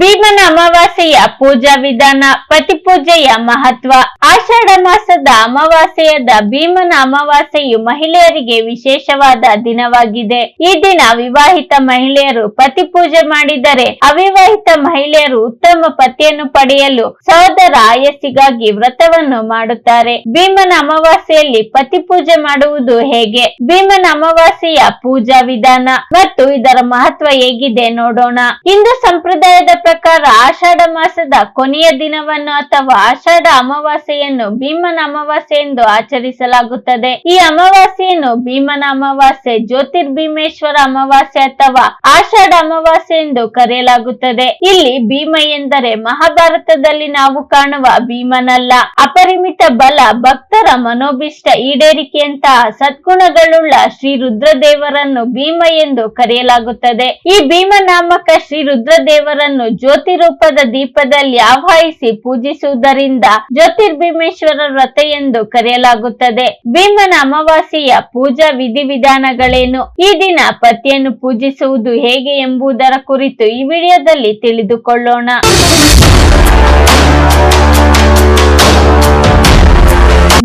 ಭೀಮನ ಅಮಾವಾಸ್ಯೆಯ ಪೂಜಾ ವಿಧಾನ, ಪತಿಪೂಜೆಯ ಮಹತ್ವ, ಆಷಾಢ ಮಾಸದ ಅಮಾವಾಸ್ಯೆಯಾದ ಭೀಮನ ಅಮಾವಾಸ್ಯೆಯು ಮಹಿಳೆಯರಿಗೆ ವಿಶೇಷವಾದ ದಿನವಾಗಿದೆ. ಈ ದಿನ ವಿವಾಹಿತ ಮಹಿಳೆಯರು ಪತಿ ಪೂಜೆ ಮಾಡಿದರೆ ಅವಿವಾಹಿತ ಮಹಿಳೆಯರು ಉತ್ತಮ ಪತಿಯನ್ನು ಪಡೆಯಲು ಸಹೋದರ ಆಯಸ್ಸಿಗಾಗಿ ವ್ರತವನ್ನು ಮಾಡುತ್ತಾರೆ. ಭೀಮನ ಅಮಾವಾಸ್ಯೆಯಲ್ಲಿ ಪತಿ ಪೂಜೆ ಮಾಡುವುದು ಹೇಗೆ? ಭೀಮನ ಅಮಾವಾಸ್ಯೆಯ ಪೂಜಾ ವಿಧಾನ ಮತ್ತು ಇದರ ಮಹತ್ವ ಹೇಗಿದೆ ನೋಡೋಣ. ಹಿಂದೂ ಸಂಪ್ರದಾಯದ ಪ್ರಕಾರ ಆಷಾಢ ಮಾಸದ ಕೊನೆಯ ದಿನವನ್ನು ಅಥವಾ ಆಷಾಢ ಅಮಾವಾಸ್ಯೆಯನ್ನು ಭೀಮನ ಅಮಾವಾಸ್ಯೆ ಎಂದು ಆಚರಿಸಲಾಗುತ್ತದೆ. ಈ ಅಮಾವಾಸ್ಯೆಯನ್ನು ಭೀಮನ ಅಮಾವಾಸ್ಯೆ, ಜ್ಯೋತಿರ್ಭೀಮೇಶ್ವರ ಅಮಾವಾಸ್ಯೆ ಅಥವಾ ಆಷಾಢ ಅಮಾವಾಸ್ಯೆ ಎಂದು ಕರೆಯಲಾಗುತ್ತದೆ. ಇಲ್ಲಿ ಭೀಮ ಎಂದರೆ ಮಹಾಭಾರತದಲ್ಲಿ ನಾವು ಕಾಣುವ ಭೀಮನಲ್ಲ. ಅಪರಿಮಿತ ಬಲ, ಭಕ್ತರ ಮನೋಭಿಷ್ಟ ಈಡೇರಿಕೆಯಂತಹ ಸದ್ಗುಣಗಳುಳ್ಳ ಶ್ರೀ ರುದ್ರದೇವರನ್ನು ಭೀಮ ಎಂದು ಕರೆಯಲಾಗುತ್ತದೆ. ಈ ಭೀಮನಾಮಕ ಶ್ರೀ ರುದ್ರದೇವರನ್ನು ಜ್ಯೋತಿ ರೂಪದ ದೀಪದಲ್ಲಿ ಆವಾಹಿಸಿ ಪೂಜಿಸುವುದರಿಂದ ಜ್ಯೋತಿರ್ಭೀಮೇಶ್ವರ ವ್ರತ ಎಂದು ಕರೆಯಲಾಗುತ್ತದೆ. ಭೀಮನ ಅಮಾವಾಸ್ಯೆಯ ಪೂಜಾ ವಿಧಿವಿಧಾನಗಳೇನು? ಈ ದಿನ ಪತಿಯನ್ನು ಪೂಜಿಸುವುದು ಹೇಗೆ ಎಂಬುದರ ಕುರಿತು ಈ ವಿಡಿಯೋದಲ್ಲಿ ತಿಳಿದುಕೊಳ್ಳೋಣ.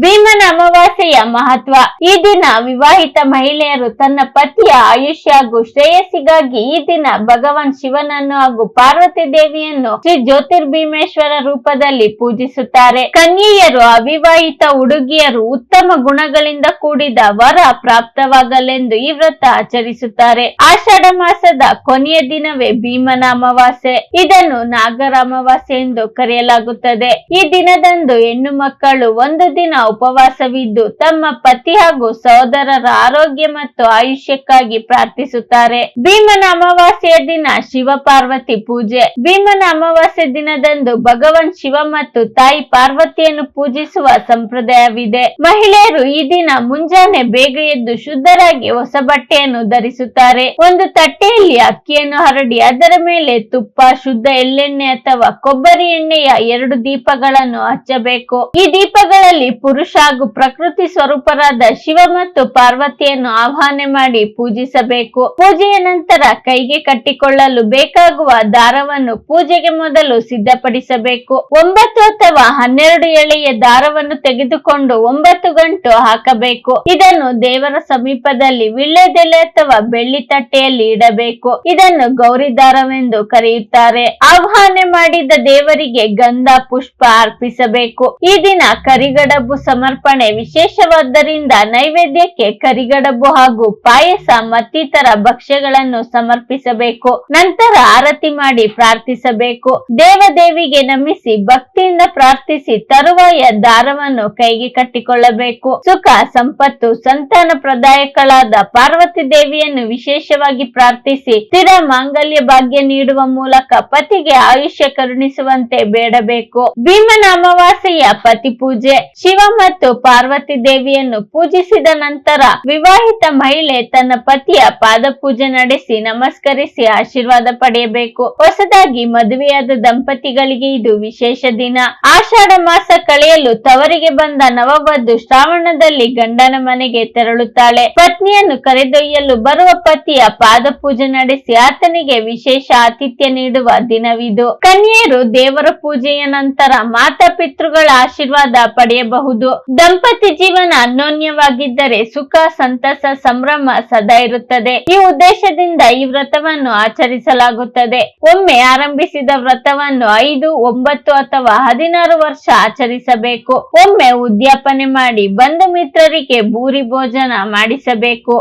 ಭೀಮನ ಅಮಾವಾಸ್ಯೆಯ ಮಹತ್ವ. ಈ ದಿನ ವಿವಾಹಿತ ಮಹಿಳೆಯರು ತನ್ನ ಪತಿಯ ಆಯುಷ್ಯ ಹಾಗೂ ಶ್ರೇಯಸ್ಸಿಗಾಗಿ ಈ ದಿನ ಭಗವಾನ್ ಶಿವನನ್ನು ಹಾಗೂ ಪಾರ್ವತಿ ದೇವಿಯನ್ನು ಶ್ರೀ ಜ್ಯೋತಿರ್ಭೀಮೇಶ್ವರ ರೂಪದಲ್ಲಿ ಪೂಜಿಸುತ್ತಾರೆ. ಕನ್ಯೆಯರು, ಅವಿವಾಹಿತ ಹುಡುಗಿಯರು ಉತ್ತಮ ಗುಣಗಳಿಂದ ಕೂಡಿದ ವರ ಪ್ರಾಪ್ತವಾಗಲೆಂದು ಈ ವ್ರತ ಆಚರಿಸುತ್ತಾರೆ. ಆಷಾಢ ಮಾಸದ ಕೊನೆಯ ದಿನವೇ ಭೀಮನ ಅಮಾವಾಸ್ಯೆ. ಇದನ್ನು ನಾಗರ ಅಮಾವಾಸ್ಯೆ ಎಂದು ಕರೆಯಲಾಗುತ್ತದೆ. ಈ ದಿನದಂದು ಹೆಣ್ಣು ಮಕ್ಕಳು ಒಂದು ದಿನ ಉಪವಾಸವಿದ್ದು ತಮ್ಮ ಪತಿ ಹಾಗೂ ಸಹೋದರರ ಆರೋಗ್ಯ ಮತ್ತು ಆಯುಷ್ಯಕ್ಕಾಗಿ ಪ್ರಾರ್ಥಿಸುತ್ತಾರೆ. ಭೀಮನ ಅಮಾವಾಸ್ಯೆಯ ದಿನ ಶಿವ ಪಾರ್ವತಿ ಪೂಜೆ. ಭೀಮನ ಅಮಾವಾಸ್ಯ ದಿನದಂದು ಭಗವಾನ್ ಶಿವ ಮತ್ತು ತಾಯಿ ಪಾರ್ವತಿಯನ್ನು ಪೂಜಿಸುವ ಸಂಪ್ರದಾಯವಿದೆ. ಮಹಿಳೆಯರು ಈ ದಿನ ಮುಂಜಾನೆ ಬೇಗ ಎದ್ದು ಶುದ್ಧರಾಗಿ ಹೊಸ ಬಟ್ಟೆಯನ್ನು ಧರಿಸುತ್ತಾರೆ. ಒಂದು ತಟ್ಟೆಯಲ್ಲಿ ಅಕ್ಕಿಯನ್ನು ಹರಡಿ ಅದರ ಮೇಲೆ ತುಪ್ಪ, ಶುದ್ಧ ಎಳ್ಳೆಣ್ಣೆ ಅಥವಾ ಕೊಬ್ಬರಿ ಎಣ್ಣೆಯ ಎರಡು ದೀಪಗಳನ್ನು ಹಚ್ಚಬೇಕು. ಈ ದೀಪಗಳಲ್ಲಿ ಪುರುಷ ಹಾಗೂ ಪ್ರಕೃತಿ ಸ್ವರೂಪರಾದ ಶಿವ ಮತ್ತು ಪಾರ್ವತಿಯನ್ನು ಆಹ್ವಾನ ಮಾಡಿ ಪೂಜಿಸಬೇಕು. ಪೂಜೆಯ ನಂತರ ಕೈಗೆ ಕಟ್ಟಿಕೊಳ್ಳಲು ಬೇಕಾಗುವ ದಾರವನ್ನು ಪೂಜೆಗೆ ಮೊದಲು ಸಿದ್ಧಪಡಿಸಬೇಕು. ಒಂಬತ್ತು ಅಥವಾ ಹನ್ನೆರಡು ಎಳೆಯ ದಾರವನ್ನು ತೆಗೆದುಕೊಂಡು ಒಂಬತ್ತು ಗಂಟು ಹಾಕಬೇಕು. ಇದನ್ನು ದೇವರ ಸಮೀಪದಲ್ಲಿ ವಿಳ್ಳೆದೆಲೆ ಅಥವಾ ಬೆಳ್ಳಿ ತಟ್ಟೆಯಲ್ಲಿ ಇಡಬೇಕು. ಇದನ್ನು ಗೌರಿ ದಾರವೆಂದು ಕರೆಯುತ್ತಾರೆ. ಆಹ್ವಾನ ಮಾಡಿದ ದೇವರಿಗೆ ಗಂಧ, ಪುಷ್ಪ ಅರ್ಪಿಸಬೇಕು. ಈ ದಿನ ಕರಿಗಡಬು ಸಮರ್ಪಣೆ ವಿಶೇಷವಾದ್ದರಿಂದ ನೈವೇದ್ಯಕ್ಕೆ ಕರಿಗಡಬು ಹಾಗೂ ಪಾಯಸ ಮತ್ತಿತರ ಭಕ್ಷ್ಯಗಳನ್ನು ಸಮರ್ಪಿಸಬೇಕು. ನಂತರ ಆರತಿ ಮಾಡಿ ಪ್ರಾರ್ಥಿಸಬೇಕು. ದೇವದೇವಿಗೆ ನಮಿಸಿ ಭಕ್ತಿಯಿಂದ ಪ್ರಾರ್ಥಿಸಿ ತರುವಾಯ ದಾರವನ್ನು ಕೈಗೆ ಕಟ್ಟಿಕೊಳ್ಳಬೇಕು. ಸುಖ, ಸಂಪತ್ತು, ಸಂತಾನ ಪ್ರದಾಯಕಳಾದ ಪಾರ್ವತಿ ದೇವಿಯನ್ನು ವಿಶೇಷವಾಗಿ ಪ್ರಾರ್ಥಿಸಿ ಸ್ಥಿರ ಮಾಂಗಲ್ಯ ಭಾಗ್ಯ ನೀಡುವ ಮೂಲಕ ಪತಿಗೆ ಆಯುಷ್ಯ ಕರುಣಿಸುವಂತೆ ಬೇಡಬೇಕು. ಭೀಮನ ಅಮಾವಾಸ್ಯೆಯ ಪತಿ ಪೂಜೆ, ಶಿವ ಮತ್ತು ಪಾರ್ವತಿ ದೇವಿಯನ್ನು ಪೂಜಿಸಿದ ನಂತರ ವಿವಾಹಿತ ಮಹಿಳೆ ತನ್ನ ಪತಿಯ ಪಾದ ಪೂಜೆ ನಡೆಸಿ ನಮಸ್ಕರಿಸಿ ಆಶೀರ್ವಾದ ಪಡೆಯಬೇಕು. ಹೊಸದಾಗಿ ಮದುವೆಯಾದ ದಂಪತಿಗಳಿಗೆ ಇದು ವಿಶೇಷ ದಿನ. ಆಷಾಢ ಮಾಸ ಕಳೆಯಲು ತವರಿಗೆ ಬಂದ ನವವಧು ಶ್ರಾವಣದಲ್ಲಿ ಗಂಡನ ಮನೆಗೆ ತೆರಳುತ್ತಾಳೆ. ಪತ್ನಿಯನ್ನು ಕರೆದೊಯ್ಯಲು ಬರುವ ಪತಿಯ ಪಾದ ಪೂಜೆ ನಡೆಸಿ ಆತನಿಗೆ ವಿಶೇಷ ಆತಿಥ್ಯ ನೀಡುವ ದಿನವಿದು. ಕನ್ಯೆಯರು ದೇವರ ಪೂಜೆಯ ನಂತರ ಮಾತಾ ಪಿತೃಗಳ ಆಶೀರ್ವಾದ ಪಡೆಯಬಹುದು. ದಂಪತಿ ಜೀವನ ಅನ್ಯೋನ್ಯವಾಗಿದ್ದರೆ ಸುಖ, ಸಂತಸ, ಸಂಭ್ರಮ ಸದಾ ಇರುತ್ತದೆ. ಈ ಉದ್ದೇಶದಿಂದ ಈ ವ್ರತವನ್ನು ಆಚರಿಸಲಾಗುತ್ತದೆ. ಒಮ್ಮೆ ಆರಂಭಿಸಿದ ವ್ರತವನ್ನು ಐದು, ಒಂಬತ್ತು ಅಥವಾ ಹದಿನಾರು ವರ್ಷ ಆಚರಿಸಬೇಕು. ಒಮ್ಮೆ ಉದ್ಯಾಪನೆ ಮಾಡಿ ಬಂಧು ಮಿತ್ರರಿಗೆ ಭೂರಿ ಭೋಜನ ಮಾಡಿಸಬೇಕು.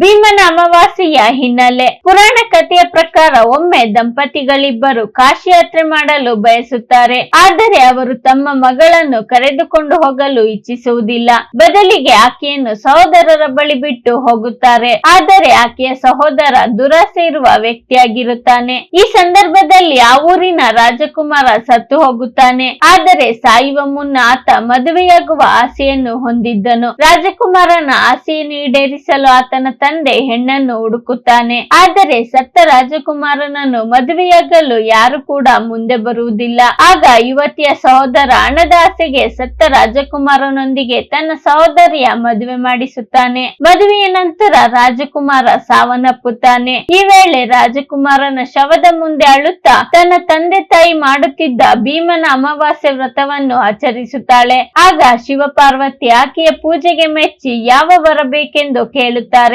ಭೀಮನ ಅಮಾವಾಸ್ಯೆಯ ಹಿನ್ನೆಲೆ ಪುರಾಣ ಕಥೆಯ ಪ್ರಕಾರ ಒಮ್ಮೆ ದಂಪತಿಗಳಿಬ್ಬರು ಕಾಶಿ ಯಾತ್ರೆ ಮಾಡಲು ಬಯಸುತ್ತಾರೆ. ಆದರೆ ಅವರು ತಮ್ಮ ಮಗಳನ್ನು ಕರೆದುಕೊಂಡು ಹೋಗಲು ಇಚ್ಛಿಸುವುದಿಲ್ಲ. ಬದಲಿಗೆ ಆಕೆಯನ್ನು ಸಹೋದರರ ಬಳಿ ಬಿಟ್ಟು ಹೋಗುತ್ತಾರೆ. ಆದರೆ ಆಕೆಯ ಸಹೋದರ ದುರಾಸೆ ಇರುವ ವ್ಯಕ್ತಿಯಾಗಿರುತ್ತಾನೆ. ಈ ಸಂದರ್ಭದಲ್ಲಿ ಆ ಊರಿನ ರಾಜಕುಮಾರ ಸತ್ತು ಹೋಗುತ್ತಾನೆ. ಆದರೆ ಸಾಯುವ ಮುನ್ನ ಆತ ಮದುವೆಯಾಗುವ ಆಸೆಯನ್ನು ಹೊಂದಿದ್ದನು. ರಾಜಕುಮಾರನ ಆಸೆಯನ್ನು ಈಡೇರಿಸಲು ಆತನ ತಂದೆ ಹೆಣ್ಣನ್ನು ಹುಡುಕುತ್ತಾನೆ. ಆದರೆ ಸತ್ತ ರಾಜಕುಮಾರನನ್ನು ಮದುವೆಯಾಗಲು ಯಾರು ಕೂಡ ಮುಂದೆ ಬರುವುದಿಲ್ಲ. ಆಗ ಯುವತಿಯ ಸಹೋದರ ಹಣದ ಆಸೆಗೆ ಸತ್ತ ರಾಜಕುಮಾರನೊಂದಿಗೆ ತನ್ನ ಸಹೋದರಿಯ ಮದುವೆ ಮಾಡಿಸುತ್ತಾನೆ. ಮದುವೆಯ ನಂತರ ರಾಜಕುಮಾರ ಸಾವನ್ನಪ್ಪುತ್ತಾನೆ. ಈ ವೇಳೆ ರಾಜಕುಮಾರನ ಶವದ ಮುಂದೆ ಅಳುತ್ತಾ ತನ್ನ ತಂದೆ ತಾಯಿ ಮಾಡುತ್ತಿದ್ದ ಭೀಮನ ಅಮಾವಾಸ್ಯೆ ವ್ರತವನ್ನು ಆಚರಿಸುತ್ತಾಳೆ. ಆಗ ಶಿವಪಾರ್ವತಿ ಆಕೆಯ ಪೂಜೆಗೆ ಮೆಚ್ಚಿ ಯಾವ ವರ ಬೇಕೆಂದು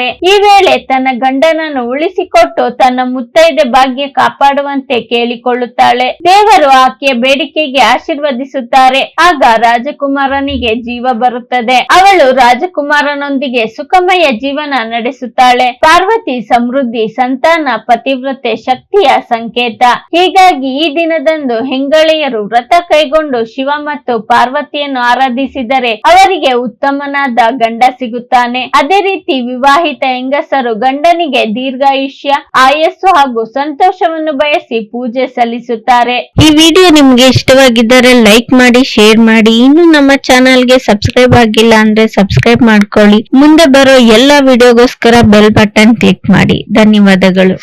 ಈ ವೇಳೆ ತನ್ನ ಗಂಡನನ್ನು ಉಳಿಸಿಕೊಟ್ಟು ತನ್ನ ಮುತ್ತೈದೆ ಭಾಗ್ಯ ಕಾಪಾಡುವಂತೆ ಕೇಳಿಕೊಳ್ಳುತ್ತಾಳೆ. ದೇವರು ಆಕೆಯ ಬೇಡಿಕೆಗೆ ಆಶೀರ್ವದಿಸುತ್ತಾರೆ. ಆಗ ರಾಜಕುಮಾರನಿಗೆ ಜೀವ ಬರುತ್ತದೆ. ಅವಳು ರಾಜಕುಮಾರನೊಂದಿಗೆ ಸುಖಮಯ ಜೀವನ ನಡೆಸುತ್ತಾಳೆ. ಪಾರ್ವತಿ ಸಮೃದ್ಧಿ, ಸಂತಾನ, ಪತಿವ್ರತೆ, ಶಕ್ತಿಯ ಸಂಕೇತ. ಹೀಗಾಗಿ ಈ ದಿನದಂದು ಹೆಂಗಳೆಯರು ವ್ರತ ಕೈಗೊಂಡು ಶಿವ ಮತ್ತು ಪಾರ್ವತಿಯನ್ನು ಆರಾಧಿಸಿದರೆ ಅವರಿಗೆ ಉತ್ತಮನಾದ ಗಂಡ ಸಿಗುತ್ತಾನೆ. ಅದೇ ರೀತಿ ವಿವಾಹಿತ ಹೆಂಗಸರು ಗಂಡನಿಗೆ ದೀರ್ಘಾಯುಷ್ಯ, ಆಯಸ್ಸು ಹಾಗೂ ಸಂತೋಷವನ್ನು ಬಯಸಿ ಪೂಜೆ ಸಲ್ಲಿಸುತ್ತಾರೆ. ಈ ವಿಡಿಯೋ ನಿಮ್ಗೆ ಇಷ್ಟವಾಗಿದ್ದರೆ ಲೈಕ್ ಮಾಡಿ, ಶೇರ್ ಮಾಡಿ. ಇನ್ನು ನಮ್ಮ ಚಾನಲ್ಗೆ ಸಬ್ಸ್ಕ್ರೈಬ್ ಆಗಿಲ್ಲ ಅಂದ್ರೆ ಸಬ್ಸ್ಕ್ರೈಬ್ ಮಾಡ್ಕೊಳ್ಳಿ. ಮುಂದೆ ಬರೋ ಎಲ್ಲಾ ವಿಡಿಯೋಗೋಸ್ಕರ ಬೆಲ್ ಬಟನ್ ಕ್ಲಿಕ್ ಮಾಡಿ. ಧನ್ಯವಾದಗಳು.